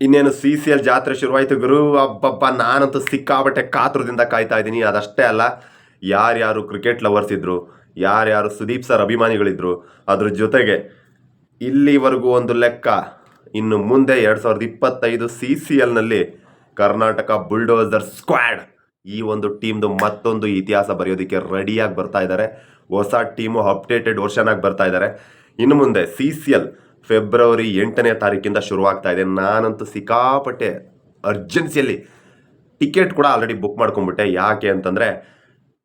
ಇನ್ನೇನು C C L ಜಾತ್ರೆ ಶುರುವಾಯಿತು, ಗುರು ಅಬ್ಬಬ್ಬ, ನಾನಂತೂ ಸಿಕ್ಕಾಬಟ್ಟೆ ಕಾತುರದಿಂದ ಕಾಯ್ತಾ ಇದ್ದೀನಿ. ಅದಷ್ಟೇ ಅಲ್ಲ, ಯಾರ್ಯಾರು ಕ್ರಿಕೆಟ್ ಲವರ್ಸ್ ಇದ್ರು, ಯಾರ್ಯಾರು ಸುದೀಪ್ ಸರ್ ಅಭಿಮಾನಿಗಳಿದ್ರು, ಅದ್ರ ಜೊತೆಗೆ ಇಲ್ಲಿವರೆಗೂ ಒಂದು ಲೆಕ್ಕ, ಇನ್ನು ಮುಂದೆ ಎರಡು ಸಾವಿರದ ಇಪ್ಪತ್ತೈದು ಸಿ ಸಿ ಎಲ್ನಲ್ಲಿ ಕರ್ನಾಟಕ ಬುಲ್ಡೋಸರ್ ಸ್ಕ್ವಾಡ್ ಈ ಒಂದು ಟೀಮ್ದು ಮತ್ತೊಂದು ಇತಿಹಾಸ ಬರೆಯೋದಕ್ಕೆ ರೆಡಿಯಾಗಿ ಬರ್ತಾ ಇದ್ದಾರೆ ಹೊಸ ಟೀಮು ಅಪ್ಡೇಟೆಡ್ ವರ್ಷನಾಗಿ ಬರ್ತಾ ಇದ್ದಾರೆ ಇನ್ನು ಮುಂದೆ ಸಿ ಸಿ ಎಲ್ ಫೆಬ್ರವರಿ ಎಂಟನೇ ತಾರೀಕಿಂದ ಶುರುವಾಗ್ತಾ ಇದೆ. ನಾನಂತೂ ಸಿಕ್ಕಾಪಟ್ಟೆ ಅರ್ಜೆನ್ಸಿಯಲ್ಲಿ ಟಿಕೆಟ್ ಕೂಡ ಆಲ್ರೆಡಿ ಬುಕ್ ಮಾಡ್ಕೊಂಡ್ಬಿಟ್ಟೆ. ಯಾಕೆ ಅಂತಂದರೆ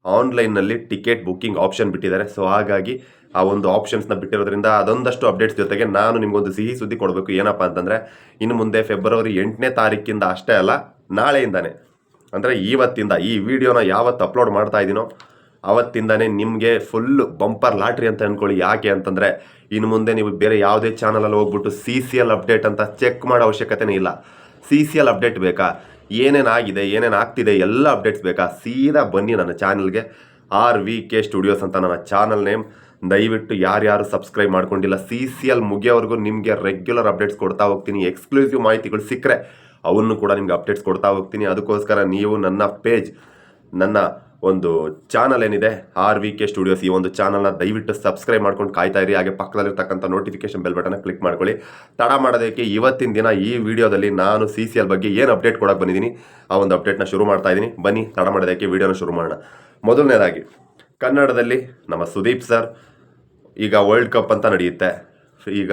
ಆನ್ಲೈನ್ನಲ್ಲಿ ಟಿಕೆಟ್ ಬುಕ್ಕಿಂಗ್ ಆಪ್ಷನ್ ಬಿಟ್ಟಿದ್ದಾರೆ. ಸೊ ಹಾಗಾಗಿ ಆ ಒಂದು ಆಪ್ಷನ್ಸ್ನ ಬಿಟ್ಟಿರೋದ್ರಿಂದ ಅದೊಂದಷ್ಟು ಅಪ್ಡೇಟ್ಸ್ ಜೊತೆಗೆ ನಾನು ನಿಮಗೊಂದು ಸಿಹಿ ಸುದ್ದಿ ಕೊಡಬೇಕು. ಏನಪ್ಪ ಅಂತಂದರೆ, ಇನ್ನು ಮುಂದೆ ಫೆಬ್ರವರಿ ಎಂಟನೇ ತಾರೀಕಿಂದ ಅಷ್ಟೇ ಅಲ್ಲ, ನಾಳೆಯಿಂದಾನೆ. ಅಂದರೆ, ಇವತ್ತಿಂದ ಈ ವಿಡಿಯೋನ ಯಾವತ್ತು ಅಪ್ಲೋಡ್ ಮಾಡ್ತಾ ಇದ್ದೀನೋ ಅವತ್ತಿಂದನೇ ನಿಮಗೆ ಫುಲ್ ಬಂಪರ್ ಲಾಟ್ರಿ ಅಂತ ಅಂದ್ಕೊಳ್ಳಿ ಯಾಕೆ ಅಂತಂದರೆ, ಇನ್ನು ಮುಂದೆ ನೀವು ಬೇರೆ ಯಾವುದೇ ಚಾನಲಲ್ಲಿ ಹೋಗ್ಬಿಟ್ಟು ಸಿ ಸಿ ಎಲ್ ಅಪ್ಡೇಟ್ ಅಂತ ಚೆಕ್ ಮಾಡೋ ಅವಶ್ಯಕತೆನೇ ಇಲ್ಲ. ಸಿ ಸಿ ಎಲ್ ಅಪ್ಡೇಟ್ ಬೇಕಾ? ಏನೇನು ಆಗಿದೆ, ಏನೇನು ಆಗ್ತಿದೆ, ಎಲ್ಲ ಅಪ್ಡೇಟ್ಸ್ ಬೇಕಾ? ಸೀದಾ ಬನ್ನಿ ನನ್ನ ಚಾನಲ್ಗೆ ಆರ್ ವಿ ಕೆ ಸ್ಟುಡಿಯೋಸ್ ಅಂತ ನನ್ನ ಚಾನಲ್ ನೇಮ್ ದಯವಿಟ್ಟು ಯಾರ್ಯಾರು ಸಬ್ಸ್ಕ್ರೈಬ್ ಮಾಡ್ಕೊಂಡಿಲ್ಲ ಸಿ ಸಿ ಎಲ್ ಮುಗಿಯೋವರೆಗೂ ನಿಮಗೆ ರೆಗ್ಯುಲರ್ ಅಪ್ಡೇಟ್ಸ್ ಕೊಡ್ತಾ ಹೋಗ್ತೀನಿ. ಎಕ್ಸ್ಕ್ಲೂಸಿವ್ ಮಾಹಿತಿಗಳು ಸಿಕ್ಕರೆ, ಅವನ್ನು ಕೂಡ ನಿಮ್ಗೆ ಅಪ್ಡೇಟ್ಸ್ ಕೊಡ್ತಾ ಹೋಗ್ತೀನಿ. ಅದಕ್ಕೋಸ್ಕರ ನೀವು ನನ್ನ ಪೇಜ್ ನನ್ನ ಒಂದು ಚಾನಲ್ ಏನಿದೆ, ಆರ್ ವಿ ಕೆ ಸ್ಟುಡಿಯೋಸ್ ಈ ಒಂದು ಚಾನಲ್ನ ದಯವಿಟ್ಟು ಸಬ್ಸ್ಕ್ರೈಬ್ ಮಾಡ್ಕೊಂಡು ಕಾಯ್ತಾ ಇರಿ. ಹಾಗೆ ಪಕ್ಕದಲ್ಲಿರ್ತಕ್ಕಂಥ ನೋಟಿಫಿಕೇಶನ್ ಬೆಲ್ ಬಟನ್ನ ಕ್ಲಿಕ್ ಮಾಡ್ಕೊಳ್ಳಿ. ತಡ ಮಾಡೋದಕ್ಕೆ ಇವತ್ತಿನ ದಿನ ಈ ವಿಡಿಯೋದಲ್ಲಿ ನಾನು ಸಿ ಸಿ ಎಲ್ ಬಗ್ಗೆ ಏನು ಅಪ್ಡೇಟ್ ಕೊಡಕ್ಕೆ ಬಂದಿದ್ದೀನಿ, ಆ ಒಂದು ಅಪ್ಡೇಟ್ನ ಶುರು ಮಾಡ್ತಾ ಇದ್ದೀನಿ. ಬನ್ನಿ, ತಡ ಮಾಡೋದಕ್ಕೆ ವಿಡಿಯೋನ ಶುರು ಮಾಡೋಣ. ಮೊದಲನೇದಾಗಿ, ಕನ್ನಡದಲ್ಲಿ ನಮ್ಮ ಸುದೀಪ್ ಸರ್ ಈಗ ವರ್ಲ್ಡ್ ಕಪ್ ಅಂತ ನಡೆಯುತ್ತೆ. ಈಗ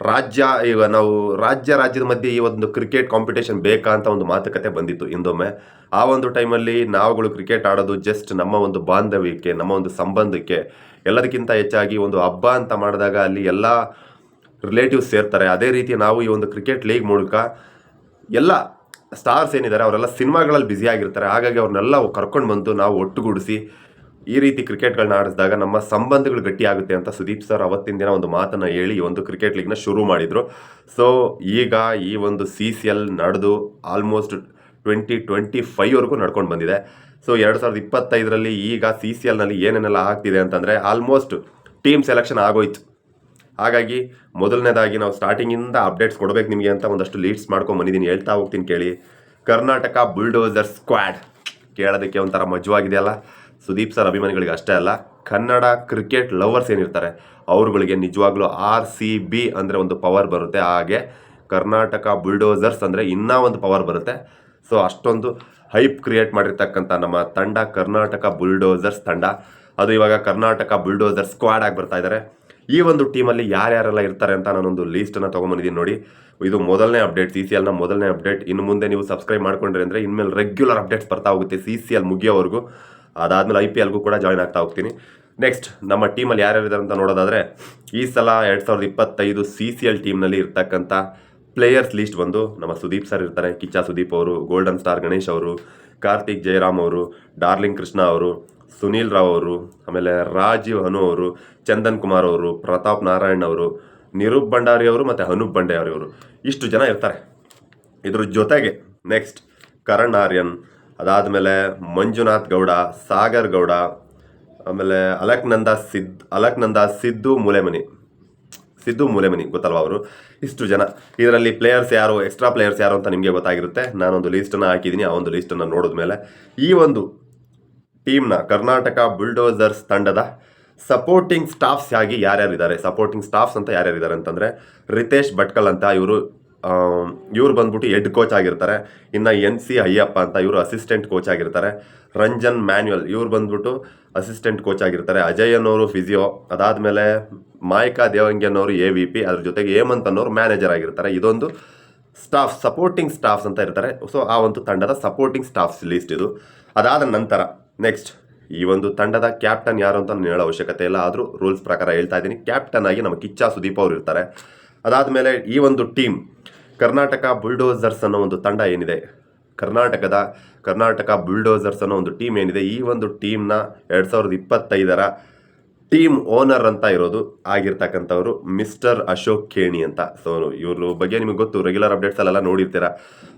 ರಾಜ್ಯ, ಈಗ ನಾವು ರಾಜ್ಯ, ರಾಜ್ಯದ ಮಧ್ಯೆ ಈ ಒಂದು ಕ್ರಿಕೆಟ್ ಕಾಂಪಿಟೇಷನ್ ಬೇಕಾ ಅಂತ ಒಂದು ಮಾತುಕತೆ ಬಂದಿತ್ತು ಹಿಂದೊಮ್ಮೆ ಆ ಒಂದು ಟೈಮಲ್ಲಿ ನಾವುಗಳು ಕ್ರಿಕೆಟ್ ಆಡೋದು ಜಸ್ಟ್ ನಮ್ಮ ಒಂದು ಬಾಂಧವ್ಯಕ್ಕೆ, ನಮ್ಮ ಒಂದು ಸಂಬಂಧಕ್ಕೆ, ಎಲ್ಲದಕ್ಕಿಂತ ಹೆಚ್ಚಾಗಿ ಒಂದು ಹಬ್ಬ ಅಂತ ಮಾಡಿದಾಗ ಅಲ್ಲಿ ಎಲ್ಲ ರಿಲೇಟಿವ್ಸ್ ಸೇರ್ತಾರೆ. ಅದೇ ರೀತಿ ನಾವು ಈ ಒಂದು ಕ್ರಿಕೆಟ್ ಲೀಗ್ ಮೂಲಕ ಎಲ್ಲ ಸ್ಟಾರ್ಸ್ ಏನಿದ್ದಾರೆ, ಅವರೆಲ್ಲ ಸಿನಿಮಾಗಳಲ್ಲಿ ಬ್ಯುಸಿ ಆಗಿರ್ತಾರೆ. ಹಾಗಾಗಿ ಅವ್ರನ್ನೆಲ್ಲ ಕರ್ಕೊಂಡು ಬಂದು ನಾವು ಒಟ್ಟುಗೂಡಿಸಿ ಈ ರೀತಿ ಕ್ರಿಕೆಟ್ಗಳನ್ನ ಆಡಿಸಿದಾಗ ನಮ್ಮ ಸಂಬಂಧಗಳು ಗಟ್ಟಿಯಾಗುತ್ತೆ ಅಂತ ಸುದೀಪ್ ಸರ್ ಅವತ್ತಿನ ದಿನ ಒಂದು ಮಾತನ್ನು ಹೇಳಿ ಒಂದು ಕ್ರಿಕೆಟ್ ಲೀಗ್ನ ಶುರು ಮಾಡಿದರು. ಸೊ, ಈಗ ಈ ಒಂದು ಸಿ ಸಿ ಎಲ್ ನಡೆದು ಆಲ್ಮೋಸ್ಟ್ ಟ್ವೆಂಟಿ ಟ್ವೆಂಟಿ ಫೈವ್ವರೆಗೂ ನಡ್ಕೊಂಡು ಬಂದಿದೆ. ಸೊ, ಎರಡು ಸಾವಿರದ ಇಪ್ಪತ್ತೈದರಲ್ಲಿ ಈಗ ಸಿ ಸಿ ಎಲ್ನಲ್ಲಿ ಏನೇನೆಲ್ಲ ಆಗ್ತಿದೆ ಅಂತಂದರೆ ಆಲ್ಮೋಸ್ಟ್ ಟೀಮ್ ಸೆಲೆಕ್ಷನ್ ಆಗೋಯ್ತು. ಹಾಗಾಗಿ ಮೊದಲನೇದಾಗಿ ನಾವು ಸ್ಟಾರ್ಟಿಂಗಿಂದ ಅಪ್ಡೇಟ್ಸ್ ಕೊಡಬೇಕು ನಿಮಗೆ ಅಂತ ಒಂದಷ್ಟು ಲೀಡ್ಸ್ ಮಾಡ್ಕೊಂಡು ಬಂದಿದ್ದೀನಿ. ಹೇಳ್ತಾ ಹೋಗ್ತೀನಿ ಕೇಳಿ. Karnataka bulldozer squad. ಕೇಳೋದಕ್ಕೆ ಒಂಥರ ಮಜವಾಗಿದೆಯಲ್ಲ. ಸುದೀಪ್ ಸರ್ ಅಭಿಮಾನಿಗಳಿಗೆ ಅಷ್ಟೇ ಅಲ್ಲ, ಕನ್ನಡ ಕ್ರಿಕೆಟ್ ಲವರ್ಸ್ ಏನಿರ್ತಾರೆ, ಅವ್ರುಗಳಿಗೆ ನಿಜವಾಗ್ಲೂ ಆರ್ ಸಿ ಬಿ ಅಂದರೆ ಒಂದು ಪವರ್ ಬರುತ್ತೆ. ಹಾಗೆ ಕರ್ನಾಟಕ ಬುಲ್ಡೋಸರ್ಸ್ ಅಂದರೆ ಇನ್ನೂ ಒಂದು ಪವರ್ ಬರುತ್ತೆ. ಸೊ ಅಷ್ಟೊಂದು ಹೈಪ್ ಕ್ರಿಯೇಟ್ ಮಾಡಿರ್ತಕ್ಕಂಥ ನಮ್ಮ ತಂಡ ಕರ್ನಾಟಕ ಬುಲ್ಡೋಸರ್ಸ್ ತಂಡ. ಅದು ಇವಾಗ ಕರ್ನಾಟಕ ಬುಲ್ಡೋಸರ್ಸ್ ಸ್ಕ್ವಾಡ್ ಆಗಿ ಬರ್ತಾ ಇದ್ದಾರೆ ಈ ಒಂದು ಟೀಮಲ್ಲಿ ಯಾರ್ಯಾರೆಲ್ಲ ಇರ್ತಾರೆ ಅಂತ ನಾನೊಂದು ಲೀಸ್ಟನ್ನು ತೊಗೊಂಬಂದಿದ್ದೀನಿ ನೋಡಿ. ಇದು ಮೊದಲನೇ ಅಪ್ಡೇಟ್ ಸಿ ಸಿ ಎಲ್ನ ಮೊದಲನೇ ಅಪ್ಡೇಟ್. ಇನ್ನು ಮುಂದೆ ನೀವು ಸಬ್ಸ್ಕ್ರೈಬ್ ಮಾಡ್ಕೊಂಡ್ರೆ ಅಂದರೆ ಇನ್ಮೇಲೆ ರೆಗ್ಯುಲರ್ ಅಪ್ಡೇಟ್ಸ್ ಬರ್ತಾ ಹೋಗುತ್ತೆ ಸಿ ಸಿ ಎಲ್ ಮುಗಿಯೋವರೆಗೂ. ಅದಾದಮೇಲೆ ಐ ಪಿ ಎಲ್ಗೂ ಕೂಡ ಜಾಯ್ನ್ ಆಗ್ತಾ ಹೋಗ್ತೀನಿ. ನೆಕ್ಸ್ಟ್ ನಮ್ಮ ಟೀಮಲ್ಲಿ ಯಾರ್ಯಾರಿದ್ದಾರೆ ಅಂತ ನೋಡೋದಾದರೆ, ಈ ಸಲ ಎರಡು ಸಾವಿರದ ಇಪ್ಪತ್ತೈದು ಸಿ ಸಿ ಎಲ್ ಟೀಮ್ನಲ್ಲಿ ಇರ್ತಕ್ಕಂಥ ಪ್ಲೇಯರ್ಸ್ ಲೀಸ್ಟ್ ಬಂದು ನಮ್ಮ ಸುದೀಪ್ ಸರ್ ಇರ್ತಾರೆ, ಕಿಚ್ಚ ಸುದೀಪ್ ಅವರು ಗೋಲ್ಡನ್ ಸ್ಟಾರ್ ಗಣೇಶ್ ಅವರು, ಕಾರ್ತಿಕ್ ಜಯರಾಮ್ ಅವರು ಡಾರ್ಲಿಂಗ್ ಕೃಷ್ಣ ಅವರು, ಸುನೀಲ್ ರಾವ್ ಅವರು, ಆಮೇಲೆ ರಾಜೀವ್ ಹನು ಅವರು, ಚಂದನ್ ಕುಮಾರ್ ಅವರು, ಪ್ರತಾಪ್ ನಾರಾಯಣ್ ಅವರು, ನಿರೂಪ್ ಭಂಡಾರಿ ಅವರು ಮತ್ತು ಅನೂಪ್ ಭಂಡಾರಿ ಅವರು ಇಷ್ಟು ಜನ ಇರ್ತಾರೆ. ಇದ್ರ ಜೊತೆಗೆ ನೆಕ್ಸ್ಟ್ ಕರಣ್ ಆರ್ಯನ್ ಅದಾದಮೇಲೆ ಮಂಜುನಾಥ್ ಗೌಡ, ಸಾಗರ್ ಗೌಡ, ಆಮೇಲೆ ಅಲಕ್ನಂದ ಸಿದ್, ಅಲಕ್ನಂದ ಸಿದ್ದು ಮೂಲೆಮನಿ. ಸಿದ್ದು ಮೂಲೆಮನಿ, ಗೊತ್ತಲ್ವಾ ಅವರು? ಇಷ್ಟು ಜನ. ಇದರಲ್ಲಿ ಪ್ಲೇಯರ್ಸ್ ಯಾರು ಎಕ್ಸ್ಟ್ರಾ ಪ್ಲೇಯರ್ಸ್ ಯಾರು ಅಂತ ನಿಮಗೆ ಗೊತ್ತಾಗಿರುತ್ತೆ. ನಾನೊಂದು ಲೀಸ್ಟನ್ನು ಹಾಕಿದ್ದೀನಿ ಆ ಒಂದು ಲೀಸ್ಟನ್ನು ನೋಡಿದ್ಮೇಲೆ ಈ ಒಂದು ಟೀಮ್ನ ಕರ್ನಾಟಕ ಬುಲ್ಡೋಸರ್ಸ್ ತಂಡದ ಸಪೋರ್ಟಿಂಗ್ ಸ್ಟಾಫ್ಸ್ ಆಗಿ ಯಾರ್ಯಾರಿದ್ದಾರೆ? ಸಪೋರ್ಟಿಂಗ್ ಸ್ಟಾಫ್ಸ್ ಅಂತ ಯಾರ್ಯಾರಿದ್ದಾರೆ ಅಂತಂದರೆ, ರಿತೇಶ್ ಭಟ್ಕಲ್ ಅಂತ ಇವರು ಇವ್ರು ಬಂದ್ಬಿಟ್ಟು ಹೆಡ್ ಕೋಚ್ ಆಗಿರ್ತಾರೆ. ಇನ್ನು ಎನ್ ಸಿ ಅಯ್ಯಪ್ಪ ಅಂತ ಇವರು ಅಸಿಸ್ಟೆಂಟ್ ಕೋಚ್ ಆಗಿರ್ತಾರೆ. ರಂಜನ್ ಮ್ಯಾನ್ಯುಯಲ್, ಇವ್ರು ಬಂದ್ಬಿಟ್ಟು ಅಸಿಸ್ಟೆಂಟ್ ಕೋಚ್ ಆಗಿರ್ತಾರೆ. ಅಜಯ್ ಅನ್ನೋರು ಫಿಸಿಯೋ ಅದಾದಮೇಲೆ ಮಾಯಿಕಾ ದೇವಂಗಿ ಅನ್ನೋರು ಎ ವಿ ಪಿ ಅದ್ರ ಜೊತೆಗೆ ಹೇಮಂತ್ ಅನ್ನೋರು ಮ್ಯಾನೇಜರ್ ಆಗಿರ್ತಾರೆ. ಇದೊಂದು ಸ್ಟಾಫ್ ಸಪೋರ್ಟಿಂಗ್ ಸ್ಟಾಫ್ಸ್ ಅಂತ ಇರ್ತಾರೆ. ಸೊ ಆ ಒಂದು ತಂಡದ ಸಪೋರ್ಟಿಂಗ್ ಸ್ಟಾಫ್ಸ್ ಲಿಸ್ಟ್ ಇದು. ಅದಾದ ನಂತರ ನೆಕ್ಸ್ಟ್ ಈ ಒಂದು ತಂಡದ ಕ್ಯಾಪ್ಟನ್ ಯಾರು ಅಂತ ಹೇಳೋ ಅವಶ್ಯಕತೆ ಇಲ್ಲ. ಆದರೂ ರೂಲ್ಸ್ ಪ್ರಕಾರ ಹೇಳ್ತಾ ಇದ್ದೀನಿ. ಕ್ಯಾಪ್ಟನ್ ಆಗಿ ನಮ್ಮ ಕಿಚ್ಚ ಸುದೀಪ್ ಅವರು ಇರ್ತಾರೆ. ಅದಾದಮೇಲೆ ಈ ಒಂದು ಟೀಮ್ ಕರ್ನಾಟಕ ಬುಲ್ಡೋಸರ್ಸ್ ಅನ್ನೋ ಒಂದು ತಂಡ ಏನಿದೆ? ಕರ್ನಾಟಕದ ಕರ್ನಾಟಕ ಬುಲ್ಡೋಸರ್ಸ್ ಅನ್ನೋ ಒಂದು ಟೀಮ್ ಏನಿದೆ? ಈ ಒಂದು ಟೀಮ್ನ ಎರಡು ಸಾವಿರದ ಇಪ್ಪತ್ತೈದರ ಟೀಮ್ ಓನರ್ ಅಂತ ಇರೋದು ಆಗಿರ್ತಕ್ಕಂಥವ್ರು ಮಿಸ್ಟರ್ ಅಶೋಕ್ ಖೇಣಿ ಅಂತ. ಸೊ ಇವ್ರ ಬಗ್ಗೆ ನಿಮಗೆ ಗೊತ್ತು ರೆಗ್ಯುಲರ್ ಅಪ್ಡೇಟ್ಸಲ್ಲೆಲ್ಲ ನೋಡಿರ್ತೀರ.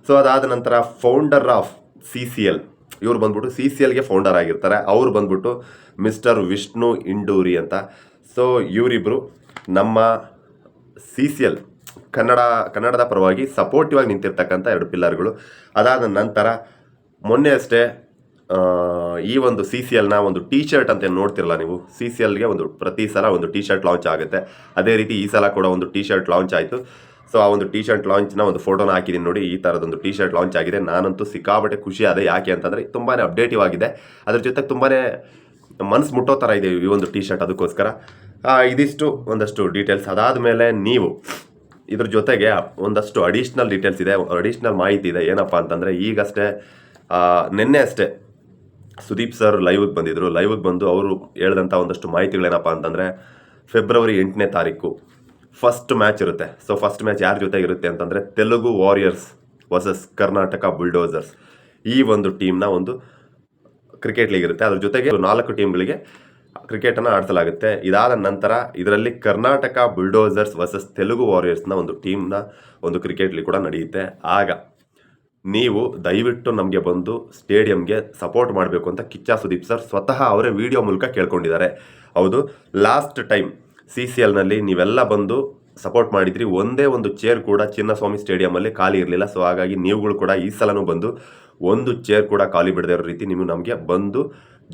ಸೊ ಅದಾದ ನಂತರ founder of C C L ಇವ್ರು ಬಂದ್ಬಿಟ್ಟು ಸಿ ಸಿ ಎಲ್ಗೆ ಫೌಂಡರ್ ಆಗಿರ್ತಾರೆ. ಅವ್ರು ಬಂದ್ಬಿಟ್ಟು ಮಿಸ್ಟರ್ ವಿಷ್ಣು ಇಂಡೂರಿ ಅಂತ. ಸೊ ಇವರಿಬ್ಬರು ನಮ್ಮ ಸಿ ಸಿ ಎಲ್ ಕನ್ನಡ, ಕನ್ನಡದ ಪರವಾಗಿ ಸಪೋರ್ಟಿವ್ ಆಗಿ ನಿಂತಿರ್ತಕ್ಕಂಥ ಎರಡು ಪಿಲ್ಲರ್ಗಳು ಅದಾದ ನಂತರ ಮೊನ್ನೆ ಅಷ್ಟೇ ಈ ಒಂದು ಸಿ ಸಿ ಎಲ್ನ ಒಂದು ಟೀ ಶರ್ಟ್ ಅಂತ ಏನು ನೋಡ್ತಿರಲ್ಲ ನೀವು? ಸಿ ಸಿ ಎಲ್ಗೆ ಒಂದು ಪ್ರತಿ ಸಲ ಒಂದು ಟೀ ಶರ್ಟ್ ಲಾಂಚ್ ಆಗುತ್ತೆ. ಅದೇ ರೀತಿ ಈ ಸಲ ಕೂಡ ಒಂದು ಟೀ ಶರ್ಟ್ ಲಾಂಚ್ ಆಯಿತು. ಸೊ ಆ ಒಂದು ಟೀ ಶರ್ಟ್ ಲಾಂಚ್ನ ಒಂದು ಫೋಟೋನ ಹಾಕಿದ್ದೀನಿ ನೋಡಿ, ಈ ಥರದೊಂದು ಟೀ ಶರ್ಟ್ ಲಾಂಚ್ ಆಗಿದೆ. ನಾನಂತೂ ಸಿಕ್ಕಾಬಟ್ಟೆ ಖುಷಿ ಅದೇ ಯಾಕೆ ಅಂತಂದರೆ ತುಂಬಾ ಅಪ್ಡೇಟಿವ್ ಆಗಿದೆ. ಅದ್ರ ಜೊತೆ ತುಂಬಾ ಮನಸ್ಸು ಮುಟ್ಟೋ ಥರ ಇದೆ ಈ ಒಂದು ಟೀ ಶರ್ಟ್ ಅದಕ್ಕೋಸ್ಕರ ಇದಿಷ್ಟು ಒಂದಷ್ಟು ಡೀಟೇಲ್ಸ್ ಅದಾದ ಮೇಲೆ ನೀವು ಇದ್ರ ಜೊತೆಗೆ ಒಂದಷ್ಟು ಅಡಿಷ್ನಲ್ ಡೀಟೇಲ್ಸ್ ಇದೆ ಅಡಿಷ್ನಲ್ ಮಾಹಿತಿ ಇದೆ. ಏನಪ್ಪ ಅಂತಂದರೆ ಈಗಷ್ಟೇ ನಿನ್ನೆ ಅಷ್ಟೇ ಸುದೀಪ್ ಸರ್ ಲೈವ್ಗೆ ಬಂದಿದ್ದರು ಲೈವ್ಗೆ ಬಂದು ಅವರು ಹೇಳಿದಂಥ ಒಂದಷ್ಟು ಮಾಹಿತಿಗಳೇನಪ್ಪ ಅಂತಂದರೆ ಫೆಬ್ರವರಿ ಎಂಟನೇ ತಾರೀಕು ಫಸ್ಟ್ ಮ್ಯಾಚ್ ಇರುತ್ತೆ. ಸೊ ಫಸ್ಟ್ ಮ್ಯಾಚ್ ಯಾರ ಜೊತೆ ಇರುತ್ತೆ ಅಂತಂದರೆ Telugu warriors versus Karnataka bulldozers ಈ ಒಂದು ಟೀಮ್ನ ಒಂದು ಕ್ರಿಕೆಟ್ ಲೀಗ್ ಇರುತ್ತೆ. ಅದ್ರ ಜೊತೆಗೆ ನಾಲ್ಕು ಟೀಮ್ಗಳಿಗೆ ಕ್ರಿಕೆಟನ್ನು ಆಡಿಸಲಾಗುತ್ತೆ. ಇದಾದ ನಂತರ ಇದರಲ್ಲಿ ಕರ್ನಾಟಕ ಬುಲ್ಡೋಸರ್ಸ್ ವರ್ಸಸ್ ತೆಲುಗು ವಾರಿಯರ್ಸ್ನ ಒಂದು ಟೀಮ್ನ ಒಂದು ಕ್ರಿಕೆಟ್ಲಿ ಕೂಡ ನಡೆಯುತ್ತೆ. ಆಗ ನೀವು ದಯವಿಟ್ಟು ನಮಗೆ ಬಂದು ಸ್ಟೇಡಿಯಂಗೆ ಸಪೋರ್ಟ್ ಮಾಡಬೇಕು ಅಂತ ಕಿಚ್ಚ ಸುದೀಪ್ ಸರ್ ಸ್ವತಃ ಅವರೇ ವಿಡಿಯೋ ಮೂಲಕ ಕೇಳ್ಕೊಂಡಿದ್ದಾರೆ. ಹೌದು ಲಾಸ್ಟ್ ಟೈಮ್ ಸಿ ಸಿ ಎಲ್ನಲ್ಲಿ ನೀವೆಲ್ಲ ಬಂದು ಸಪೋರ್ಟ್ ಮಾಡಿದ್ರಿ. ಒಂದೇ ಒಂದು ಚೇರ್ ಕೂಡ ಚಿನ್ನಸ್ವಾಮಿ ಸ್ಟೇಡಿಯಮಲ್ಲಿ ಖಾಲಿ ಇರಲಿಲ್ಲ. ಸೊ ಹಾಗಾಗಿ ನೀವುಗಳು ಕೂಡ ಈ ಸಲನೂ ಬಂದು ಒಂದು ಚೇರ್ ಕೂಡ ಖಾಲಿ ಬಿಡದೇ ಇರೋ ರೀತಿ ನೀವು ನಮಗೆ ಬಂದು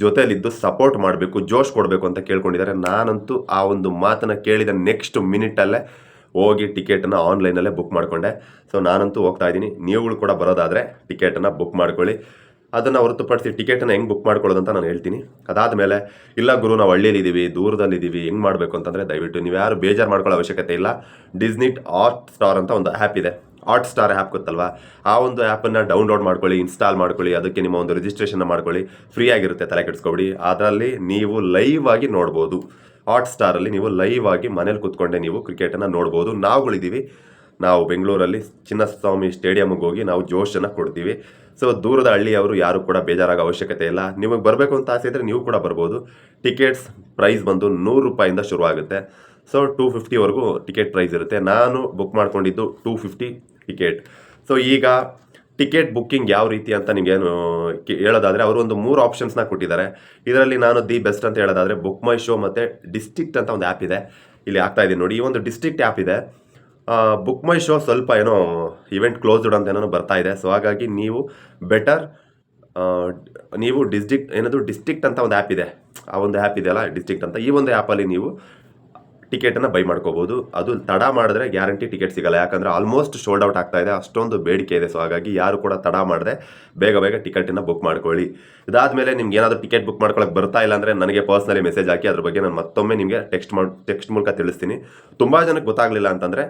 ಜೊತೆಯಲ್ಲಿದ್ದು ಸಪೋರ್ಟ್ ಮಾಡಬೇಕು, ಜೋಶ್ ಕೊಡಬೇಕು ಅಂತ ಕೇಳ್ಕೊಂಡಿದ್ದಾರೆ. ನಾನಂತೂ ಆ ಒಂದು ಮಾತನ್ನು ಕೇಳಿದ ನೆಕ್ಸ್ಟ್ ಮಿನಿಟಲ್ಲೇ ಹೋಗಿ ಟಿಕೆಟನ್ನು ಆನ್ಲೈನಲ್ಲೇ ಬುಕ್ ಮಾಡಿಕೊಂಡೆ. ಸೊ ನಾನಂತೂ ಹೋಗ್ತಾ ಇದ್ದೀನಿ. ನೀವುಗಳು ಕೂಡ ಬರೋದಾದರೆ ಟಿಕೆಟನ್ನು ಬುಕ್ ಮಾಡ್ಕೊಳ್ಳಿ. ಅದನ್ನು ಹೊರತುಪಡಿಸಿ ಟಿಕೆಟನ್ನು ಹೆಂಗೆ ಬುಕ್ ಮಾಡ್ಕೊಳ್ಳೋದು ಅಂತ ನಾನು ಹೇಳ್ತೀನಿ. ಅದಾದಮೇಲೆ ಇಲ್ಲ ಗುರು, ನಾವು ಹಳ್ಳಿಯಲ್ಲಿದ್ದೀವಿ ದೂರದಲ್ಲಿದ್ದೀವಿ ಹೆಂಗೆ ಮಾಡಬೇಕು ಅಂತಂದರೆ ದಯವಿಟ್ಟು, ನೀವು ಯಾರು ಬೇಜಾರು ಮಾಡ್ಕೊಳ್ಳೋ ಅವಶ್ಯಕತೆ ಇಲ್ಲ. ಡಿಸ್ನಿಟ್ ಆರ್ಟ್ ಸ್ಟಾರ್ ಅಂತ ಒಂದು ಆ್ಯಪ್ ಇದೆ. ಹಾಟ್ ಸ್ಟಾರ್ ಆ್ಯಪ್ ಗೊತ್ತಲ್ವಾ? ಆ ಒಂದು ಆ್ಯಪನ್ನು ಡೌನ್ಲೋಡ್ ಮಾಡ್ಕೊಳ್ಳಿ ಇನ್ಸ್ಟಾಲ್ ಮಾಡ್ಕೊಳ್ಳಿ, ಅದಕ್ಕೆ ನಿಮ್ಮ ಒಂದು ರಿಜಿಸ್ಟ್ರೇಷನ್ ಮಾಡ್ಕೊಳ್ಳಿ. ಫ್ರೀ ಆಗಿರುತ್ತೆ, ತಲೆ ಕೆಡಿಸ್ಕೊಬಿಡಿ. ಅದರಲ್ಲಿ ನೀವು ಲೈವ್ ಆಗಿ ನೋಡ್ಬೋದು. ಹಾಟ್ ಸ್ಟಾರಲ್ಲಿ ನೀವು ಲೈವ್ ಆಗಿ ಮನೇಲಿ ಕೂತ್ಕೊಂಡೆ ನೀವು ಕ್ರಿಕೆಟನ್ನು ನೋಡ್ಬೋದು. ನಾವುಗಳಿದ್ದೀವಿ ನಾವು ಬೆಂಗಳೂರಲ್ಲಿ ಚಿನ್ನಸ್ವಾಮಿ ಸ್ಟೇಡಿಯಮ್ಗೆ ಹೋಗಿ ನಾವು ಜೋಶನ್ನು ಕೊಡ್ತೀವಿ. ಸೊ ದೂರದ ಹಳ್ಳಿಯವರು ಯಾರು ಕೂಡ ಬೇಜಾರಾಗೋ ಅವಶ್ಯಕತೆ ಇಲ್ಲ. ನಿಮಗೆ ಬರಬೇಕು ಅಂತ ಆಸೆ ಇದ್ದರೆ ನೀವು ಕೂಡ ಬರ್ಬೋದು. ಟಿಕೆಟ್ಸ್ ಪ್ರೈಸ್ ಬಂದು ನೂರು ರೂಪಾಯಿಂದ ಶುರುವಾಗುತ್ತೆ. ಸೊ ಟೂ ಫಿಫ್ಟಿವರೆಗೂ ಟಿಕೆಟ್ ಪ್ರೈಸ್ ಇರುತ್ತೆ. ನಾನು ಬುಕ್ ಮಾಡ್ಕೊಂಡಿದ್ದು ಟೂ ಫಿಫ್ಟಿ ಟಿಕೆಟ್. ಸೊ ಈಗ ಟಿಕೆಟ್ ಬುಕ್ಕಿಂಗ್ ಯಾವ ರೀತಿ ಅಂತ ನಿಮಗೇನು ಹೇಳೋದಾದರೆ ಅವರು ಒಂದು ಮೂರು ಆಪ್ಷನ್ಸ್ನ ಕೊಟ್ಟಿದ್ದಾರೆ. ಇದರಲ್ಲಿ ನಾನು ದಿ ಬೆಸ್ಟ್ ಅಂತ ಹೇಳೋದಾದರೆ ಬುಕ್ ಮೈ ಶೋ ಮತ್ತು ಡಿಸ್ಟಿಕ್ಟ್ ಅಂತ ಒಂದು ಆ್ಯಪ್ ಇದೆ. ಇಲ್ಲಿ ಆಗ್ತಾ ಇದೆ ನೋಡಿ, ಈ ಒಂದು ಡಿಸ್ಟಿಕ್ಟ್ ಆ್ಯಪ್ ಇದೆ. ಬುಕ್ ಮೈ ಶೋ ಸ್ವಲ್ಪ ಏನೋ ಇವೆಂಟ್ ಕ್ಲೋಸ್ಡ್ ಅಂತ ಏನೋ ಬರ್ತಾ ಇದೆ. ಸೊ ಹಾಗಾಗಿ ನೀವು ಬೆಟರ್ ನೀವು ಡಿಸ್ಟಿಕ್ ಏನದು ಡಿಸ್ಟಿಕ್ಟ್ ಅಂತ ಒಂದು ಆ್ಯಪ್ ಇದೆ. ಆ ಒಂದು ಆ್ಯಪ್ ಇದೆಯಲ್ಲ ಡಿಸ್ಟಿಕ್ಟ್ ಅಂತ. ಈ ಒಂದು ಆ್ಯಪಲ್ಲಿ ನೀವು ಟಿಕೆಟನ್ನು ಬೈ ಮಾಡ್ಕೋಬೋದು. ಅದು ತಡ ಮಾಡಿದ್ರೆ ಗ್ಯಾರಂಟಿ ಟಿಕೆಟ್ ಸಿಗಲ್ಲ. ಯಾಕಂದರೆ ಆಲ್ಮೋಸ್ಟ್ ಶೋಲ್ಡ್ ಔಟ್ ಆಗ್ತಾ ಇದೆ. ಅಷ್ಟೊಂದು ಬೇಡಿಕೆ ಇದೆ. ಸೊ ಹಾಗಾಗಿ ಯಾರು ಕೂಡ ತಡ ಮಾಡದೆ ಬೇಗ ಬೇಗ ಟಿಕೆಟನ್ನು ಬುಕ್ ಮಾಡ್ಕೊಳ್ಳಿ. ಇದಾದಮೇಲೆ ನಿಮ್ಗೆ ಏನಾದರೂ ಟಿಕೆಟ್ ಬುಕ್ ಮಾಡ್ಕೊಳ್ಳೋಕೆ ಬರ್ತಾ ಇಲ್ಲ ಅಂದರೆ ನನಗೆ ಪರ್ಸ್ನಲಿ ಮೆಸೇಜ್ ಹಾಕಿ ಅದ್ರ ಬಗ್ಗೆ ನಾನು ಮತ್ತೊಮ್ಮೆ ನಿಮಗೆ ಟೆಕ್ಸ್ಟ್ ಮಾಡಿ ಟೆಕ್ಸ್ಟ್ ಮೂಲಕ ತಿಳಿಸ್ತೀನಿ. ತುಂಬ ಜನಕ್ಕೆ ಗೊತ್ತಾಗಲಿಲ್ಲ ಅಂತಂದರೆ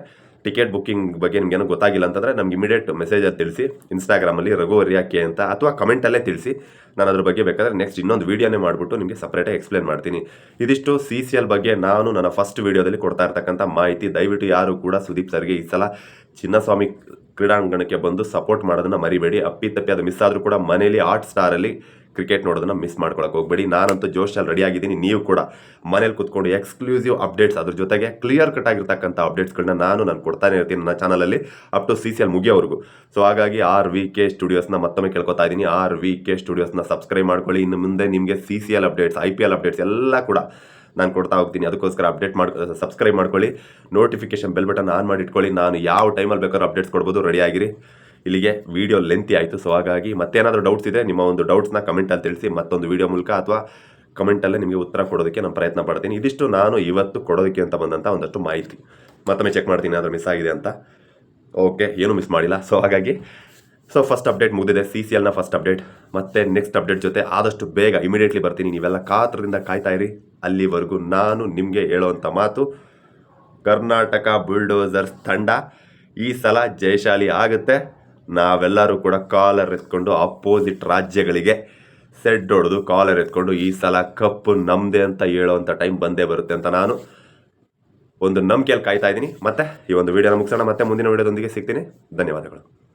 ಟಿಕೆಟ್ ಬುಕ್ಕಿಂಗ್ ಬಗ್ಗೆ ನಿಮ್ಗೇನು ಗೊತ್ತಾಗಿಲ್ಲ ಅಂತಂದರೆ ನಮ್ಗೆ ಇಮಿಡಿಯೇಟ್ ಮೆಸೇಜಲ್ಲಿ ತಿಳಿಸಿ, ಇನ್ಸ್ಟಾಗ್ರಾಮಲ್ಲಿ ರಘು ಯಾಕೆ ಅಂತ, ಅಥವಾ ಕಮೆಂಟಲ್ಲೇ ತಿಳಿಸಿ. ನಾನು ಅದ್ರ ಬಗ್ಗೆ ಬೇಕಾದ್ರೆ ನೆಕ್ಸ್ಟ್ ಇನ್ನೊಂದು ವೀಡಿಯೋನೇ ಮಾಡಿಬಿಟ್ಟು ನಿಮಗೆ ಸಪ್ರೇಟಾಗಿ ಎಕ್ಸ್ಪ್ಲೇನ್ ಮಾಡ್ತೀನಿ. ಇದಿಷ್ಟು ಸಿ ಸಿ ಎಲ್ ಬಗ್ಗೆ ನಾನು ನನ್ನ ಫಸ್ಟ್ ವೀಡಿಯೋದಲ್ಲಿ ಕೊಡ್ತಾ ಇರ್ತಕ್ಕಂಥ ಮಾಹಿತಿ. ದಯವಿಟ್ಟು ಯಾರು ಕೂಡ ಸುದೀಪ್ ಸರ್ಗೆ ಈ ಸಲ ಚಿನ್ನಸ್ವಾಮಿ ಕ್ರೀಡಾಂಗಣಕ್ಕೆ ಬಂದು ಸಪೋರ್ಟ್ ಮಾಡೋದನ್ನು ಮರಿಬೇಡಿ. ಅಪ್ಪಿತಪ್ಪಿ ಅದು ಮಿಸ್ ಆದರೂ ಕೂಡ ಮನೇಲಿ ಹಾಟ್ ಸ್ಟಾರಲ್ಲಿ ಕ್ರಿಕೆಟ್ ನೋಡೋದನ್ನ ಮಿಸ್ ಮಾಡ್ಕೊಳಕ್ಕೆ ಹೋಗ್ಬೇಡಿ. ನಾನಂತೂ ಜೋಶಲ್ಲಿ ರೆಡಿ ಆಗಿದ್ದೀನಿ. ನೀವು ಕೂಡ ಮನೇಲಿ ಕುತ್ಕೊಂಡು ಎಕ್ಸ್ಕ್ಲೂಸಿವ್ ಅಪ್ಡೇಟ್ಸ್ ಅದ್ರ ಜೊತೆಗೆ ಕ್ಲಿಯರ್ ಕಟ್ ಆಗಿರ್ತಕ್ಕಂಥ ಅಪ್ಡೇಟ್ಸ್ಗಳನ್ನ ನಾನು ನಾನು ಕೊಡ್ತಾನೆ ಇರ್ತೀನಿ ನನ್ನ ಚಾನಲಲ್ಲಿ up to C C L ಮುಗಿಯೋವರೆಗೂ. So ಹಾಗಾಗಿ ಆರ್ ವಿ ಕೆ ಸ್ಟುಡಿಯೋಸ್ನ ಮತ್ತೊಮ್ಮೆ ಕೇಳ್ಕೊತಾ ಇದ್ದೀನಿ. ಆರ್ ವಿ ಕೆ ಸ್ಟುಡಿಯೋಸ್ನ ಸಬ್ಸ್ಕ್ರೈಬ್ ಮಾಡ್ಕೊಳ್ಳಿ. ಇನ್ನು ಮುಂದೆ ನಿಮಗೆ C C L updates I P L updates ಎಲ್ಲ ಕೂಡ ನಾನು ಕೊಡ್ತಾ ಹೋಗ್ತೀನಿ. ಅದಕ್ಕೋಸ್ಕರ ಅಪ್ಡೇಟ್ ಮಾಡಿ ಸಬ್ಸ್ಕ್ರೈಬ್ ಮಾಡ್ಕೊಳ್ಳಿ. ನೋಟಿಫಿಕೇಶನ್ ಬೆಲ್ ಬಟನ್ ಆನ್ ಮಾಡಿಟ್ಕೊಳ್ಳಿ ನಾನು ಯಾವ ಟೈಮಲ್ಲಿ ಬೇಕಾದ್ರೂ ಅಪ್ಡೇಟ್ಸ್ ಕೊಡ್ಬೋದು. ರೆಡಿ ಆಗಿರಿ. ಇಲ್ಲಿಗೆ ವಿಡಿಯೋ ಲೆಂತಿ ಆಯಿತು. ಸೊ ಹಾಗಾಗಿ ಮತ್ತೇನಾದರೂ ಡೌಟ್ಸ್ ಇದೆ ನಿಮ್ಮ ಒಂದು ಡೌಟ್ಸ್ನ ಕಮೆಂಟಲ್ಲಿ ತಿಳಿಸಿ ಮತ್ತೊಂದು ವಿಡಿಯೋ ಮೂಲಕ ಅಥವಾ ಕಮೆಂಟಲ್ಲೇ ನಿಮಗೆ ಉತ್ತರ ಕೊಡೋದಕ್ಕೆ ನಾನು ಪ್ರಯತ್ನ ಪಡ್ತೀನಿ. ಇದಿಷ್ಟು ನಾನು ಇವತ್ತು ಕೊಡೋದಕ್ಕೆ ಅಂತ ಬಂದಂಥ ಒಂದಷ್ಟು ಮಾಹಿತಿ. ಮತ್ತೊಮ್ಮೆ ಚೆಕ್ ಮಾಡ್ತೀನಿ, ಏನಾದರೂ ಮಿಸ್ ಆಗಿದೆ ಅಂತ. ಓಕೆ ಏನು ಮಿಸ್ ಮಾಡಿಲ್ಲ. ಸೊ ಹಾಗಾಗಿ ಸೊ ಫಸ್ಟ್ ಅಪ್ಡೇಟ್ ಮುಗಿದಿದೆ. ಸಿ ಸಿ ಎಲ್ನ ಫಸ್ಟ್ ಅಪ್ಡೇಟ್ ಮತ್ತೆ ನೆಕ್ಸ್ಟ್ ಅಪ್ಡೇಟ್ ಜೊತೆ ಆದಷ್ಟು ಬೇಗ ಇಮಿಡಿಯೇಟ್ಲಿ ಬರ್ತೀನಿ. ನೀವೆಲ್ಲ ಕಾತರದಿಂದ ಕಾಯ್ತಾ ಇರಿ. ಅಲ್ಲಿವರೆಗೂ ನಾನು ನಿಮಗೆ ಹೇಳೋವಂಥ ಮಾತು, ಕರ್ನಾಟಕ ಬುಲ್ಡೋಸರ್ಸ್ ತಂಡ ಈ ಸಲ ಜಯಶಾಲಿ ಆಗುತ್ತೆ. ನಾವೆಲ್ಲರೂ ಕೂಡ ಕಾಲರ್ ಎತ್ಕೊಂಡು ಅಪೋಸಿಟ್ ರಾಜ್ಯಗಳಿಗೆ ಸೆಡ್ ಹೊಡೆದು ಕಾಲರ್ ಎತ್ಕೊಂಡು ಈ ಸಲ ಕಪ್ಪು ನಮ್ಮದೇ ಅಂತ ಹೇಳೋವಂಥ ಟೈಮ್ ಬಂದೇ ಬರುತ್ತೆ ಅಂತ ನಾನು ಒಂದು ನಂಬಿಕೆಯಲ್ಲಿ ಕಾಯ್ತಾ ಇದ್ದೀನಿ. ಮತ್ತೆ ಈ ಒಂದು ವಿಡಿಯೋನ ಮುಗಿಸೋಣ. ಮತ್ತೆ ಮುಂದಿನ ವಿಡಿಯೋದೊಂದಿಗೆ ಸಿಗ್ತೀನಿ. ಧನ್ಯವಾದಗಳು.